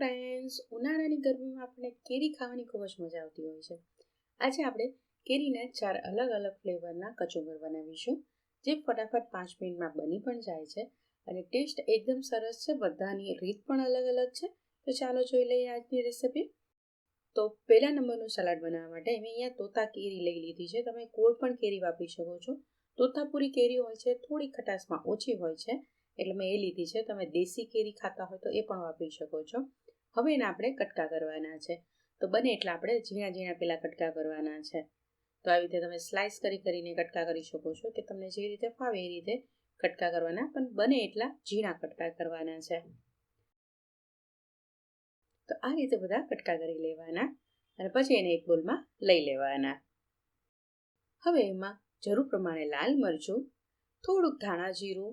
Friends ઉનાળાની ગરમીમાં આપણે કેરી ખાવાની ખૂબ જ મજા આવતી હોય છે. આજે આપણે કેરીના ચાર અલગ અલગ ફ્લેવરના કચુંબર બનાવીશું, જે ફટાફટ પાંચ મિનિટમાં બની પણ જાય છે અને ટેસ્ટ એકદમ સરસ છે, બધાની રીત પણ અલગ અલગ છે. તો ચાલો જોઈ લઈએ આજની રેસીપી. તો પહેલા નંબરનું સલાડ બનાવવા માટે મેં અહીંયા તોતા કેરી લઈ લીધી છે. તમે કોઈ પણ કેરી વાપરી શકો છો. તોતાપુરી કેરી હોય છે, થોડી ખટાશમાં ઓછી હોય છે. એટલે મેં એ લીધી છે. તમે દેશી કેરી ખાતા હોય તો એ પણ વાપરી શકો છો. હવે એને આપણે કટકા કરવાના છે. તો બને એટલે આપણે ઝીણા ઝીણા પેલા કટકા કરવાના છે. તો આવી રીતે તમે સ્લાઇસ કરી કરીને કટકા કરી શકો છો કે તમને જે રીતે ફાવે એ રીતે કટકા કરવાના. પણ બને એટલા ઝીણા કટકા કરવાના છે. તો આ રીતે બધા કટકા કરી લેવાના અને પછી એને એક બોલમાં લઈ લેવાના. હવે એમાં જરૂર પ્રમાણે લાલ મરચું, થોડુંક ધાણા જીરું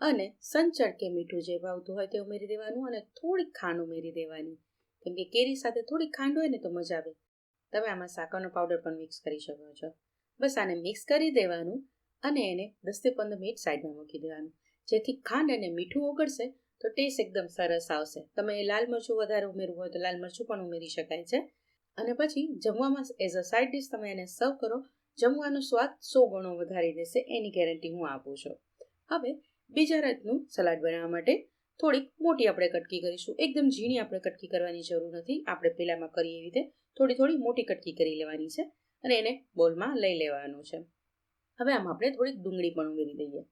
અને સંચળ કે મીઠું જે ભાવતું હોય તે ઉમેરી દેવાનું અને થોડીક ખાંડ ઉમેરી દેવાની. કેમ કે કેરી સાથે થોડીક ખાંડ હોય ને તો મજા આવે. તમે આમાં સાકરનો પાવડર પણ મિક્સ કરી શકો છો. બસ આને મિક્સ કરી દેવાનું અને એને દસથી પંદર મિનિટ સાઈડમાં મૂકી દેવાનું. જેથી ખાંડ અને મીઠું ઓગળશે તો ટેસ્ટ એકદમ સરસ આવશે. તમે લાલ મરચું વધારે ઉમેરવું હોય તો લાલ મરચું પણ ઉમેરી શકાય છે. અને પછી જમવામાં એઝ અ સાઇડ ડિશ તમે એને સર્વ કરો. જમવાનો સ્વાદ સો ગણો વધારી દેશે એની ગેરંટી હું આપું છું. હવે બીજા રાતનું સલાડ બનાવવા માટે થોડીક મોટી આપણે કટકી કરીશું. એકદમ ઝીણી આપણે કટકી કરવાની જરૂર નથી. આપણે પહેલાંમાં કરીએ એવી રીતે થોડી થોડી મોટી કટકી કરી લેવાની છે અને એને બોલમાં લઈ લેવાનું છે. હવે આમાં આપણે થોડીક ડુંગળી પણ ઉમેરી દઈએ.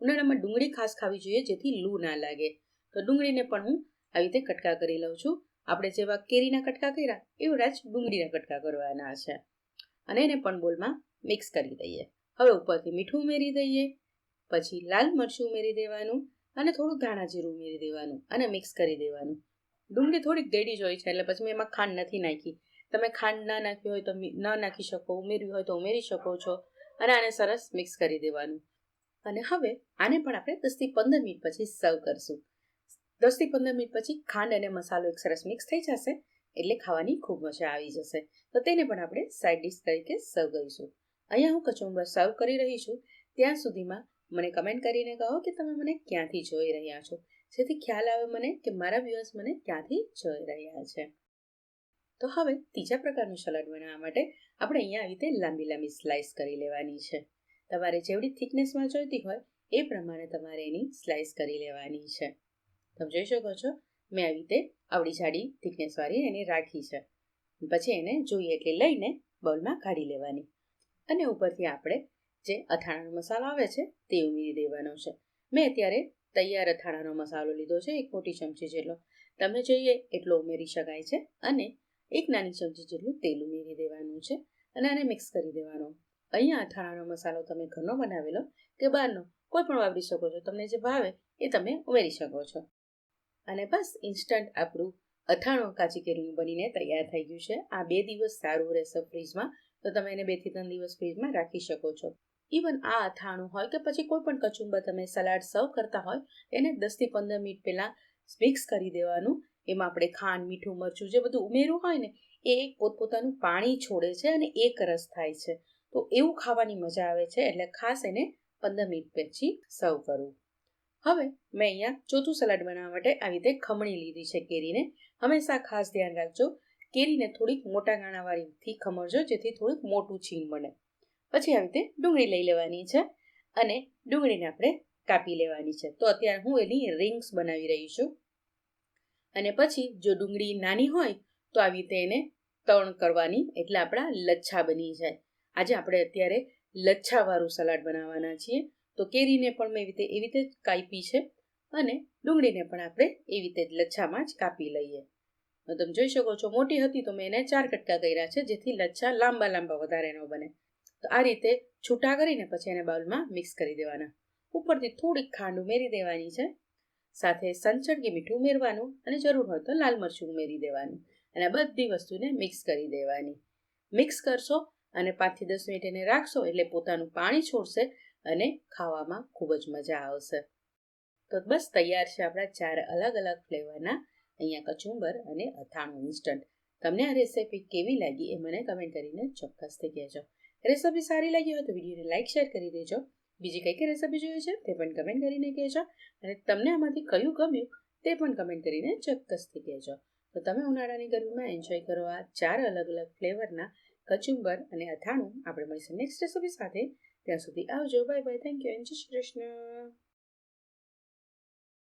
ઉનાળામાં ડુંગળી ખાસ ખાવી જોઈએ જેથી લૂ ના લાગે. તો ડુંગળીને પણ હું આવી રીતે કટકા કરી લઉં છું. આપણે જેવા કેરીના કટકા કર્યા, એવડા જ ડુંગળીના કટકા કરવાના છે. અને એને પણ બોલમાં મિક્સ કરી દઈએ. હવે ઉપરથી મીઠું ઉમેરી દઈએ. પછી લાલ મરચું ઉમેરી દેવાનું અને થોડું ધાણા જીરું ઉમેરી દેવાનું અને મિક્સ કરી દેવાનું. ડુંગળી થોડીક દેડી જ હોય છે, એટલે પછી મેં એમાં ખાંડ નથી નાખી. તમે ખાંડ ના નાખી હોય તો ન નાખી શકો, ઉમેરવી હોય તો ઉમેરી શકો છો અને આને સરસ મિક્સ કરી દેવાનું. અને હવે આને પણ આપણે દસથી પંદર મિનિટ પછી સર્વ કરશું. દસથી પંદર મિનિટ પછી ખાંડ અને મસાલો એક સરસ મિક્સ થઈ જશે, એટલે ખાવાની ખૂબ મજા આવી જશે. તો તેને પણ આપણે સાઈડ ડિશ તરીકે સર્વ કરીશું. અહીંયા હું કચુંબર સર્વ કરી રહી છું. ત્યાં સુધીમાં મને કમેન્ટ કરીને કહો કે તમે મને ક્યાંથી જોઈ રહ્યા છો. જેથી ખ્યાલ આવે મને કે મારા વ્યૂઅર્સ મને ક્યાંથી જોઈ રહ્યા છે. તો હવે ત્રીજા પ્રકારનું સલાડ બનાવવા માટે આપણે અહીંયા આવી રીતે લાંબી લાંબી સ્લાઇસ કરી લેવાની છે. તમારે જેવડી થિકનેસમાં જોઈતી હોય એ પ્રમાણે તમારે એની સ્લાઇસ કરી લેવાની છે. તમે જોઈ શકો છો, મેં આવી રીતે આવડી જાડી થિકનેસવાળી એને રાખી છે. પછી એને જોઈએ એટલે લઈને બોલમાં કાઢી લેવાની. અને ઉપરથી આપણે જે અથાણાનો મસાલો આવે છે, તે ઉમેરી દેવાનો છે. મેં અત્યારે તૈયાર અથાણાનો મસાલો લીધો છે, એક મોટી ચમચી જેટલો. તમે જોઈએ એટલો ઉમેરી શકાય છે અને એક નાની ચમચી જેટલું તેલ ઉમેરી દેવાનું છે અને આને મિક્સ કરી દેવાનો. અહીંયા અથાણાનો મસાલો તમે ઘરનો બનાવેલો કે બહારનો, કોઈ પણ વાપરી શકો છો. તમને જે ભાવે એ તમે ઉમેરી શકો છો. અને બસ ઇન્સ્ટન્ટ આપણું અથાણું કાચી કેરીનું બનીને તૈયાર થઈ ગયું છે. આ બે દિવસ સારું રહેશે ફ્રીજમાં તો તમે એને બેથી ત્રણ દિવસ ફ્રીજમાં રાખી શકો છો. ઇવન આ અથાણું હોય કે પછી કોઈ પણ કચુંબર તમે સલાડ સર્વ કરતા હોય, એને દસથી પંદર મિનિટ પહેલાં મિક્સ કરી દેવાનું. એમાં આપણે ખાંડ, મીઠું, મરચું જે બધું ઉમેરવું હોય ને, એ પોતપોતાનું પાણી છોડે છે અને એક રસ થાય છે. તો એવું ખાવાની મજા આવે છે, એટલે ખાસ એને પંદર મિનિટ પછી સર્વ કરવું હવે મેં અહીંયા ચોથું સલાડ બનાવવા માટે આવી રીતે ખમણી લીધી છે કેરીને. હંમેશા ખાસ ધ્યાન રાખજો. કેરીને થોડીક મોટા ગાણાવાળીથી ખમણજો, જેથી થોડુંક મોટું છીંગ બને. પછી આવી રીતે ડુંગળી લઈ લેવાની છે અને ડુંગળીને આપણે કાપી લેવાની છે. તો અત્યારે હું એની રિંગ્સ બનાવી રહી છું. અને પછી જો ડુંગળી નાની હોય તો આવી રીતે એને તણ કરવાની, એટલે આપણા લચ્છા બની જાય. આજે આપણે અત્યારે લચ્છાવાળું સલાડ બનાવવાના છીએ. તો કેરીને પણ મેં એવી રીતે એવી રીતે જ કાપી છે અને ડુંગળીને પણ આપણે એવી રીતે જ લચ્છામાં જ કાપી લઈએ. તમે જોઈ શકો છો, મોટી હતી તો મેં એને ચાર કટકા કર્યા છે, જેથી લચ્છા લાંબા લાંબા વધારે ન બને. તો આ રીતે છૂટા કરીને પછી એને બાઉલમાં મિક્સ કરી દેવાના. ઉપરથી થોડીક ખાંડ ઉમેરી દેવાની છે. સાથે સંચળગી મીઠું ઉમેરવાનું અને જરૂર હોય તો લાલ મરચું ઉમેરી દેવાનું. અને બધી વસ્તુને મિક્સ કરી દેવાની. મિક્સ કરશો અને પાંચથી દસ મિનિટ એને રાખશો એટલે પોતાનું પાણી છોડશે અને ખાવામાં ખૂબ જ મજા આવશે. તો બસ તૈયાર છે આપણા ચાર અલગ અલગ ફ્લેવરના અહીંયા કચુંબર અને અથાણું ઇન્સ્ટન્ટ તમને આ રેસીપી કેવી લાગી એ મને કમેન્ટ કરીને ચોક્કસથી કહેજો. રેસિપી સારી લાગી હોય તો વિડીયોને લાઇક શેર કરી દેજો. બીજી કઈ કઈ રેસિપી જોઈએ છે તે પણ કમેન્ટ કરીને કહેજો. અને તમને આમાંથી કયું ગમ્યું તે પણ કમેન્ટ કરીને ચોક્કસથી કહેજો. તો તમે ઉનાળાની ગરમીમાં એન્જોય કરો આ ચાર અલગ અલગ ફ્લેવરના કચુંબર અને અથાણું. આપણે મળીશું નેક્સ્ટ રેસિપી સાથે. ત્યાં સુધી આવજો. Bye bye thank you and જય શ્રી કૃષ્ણ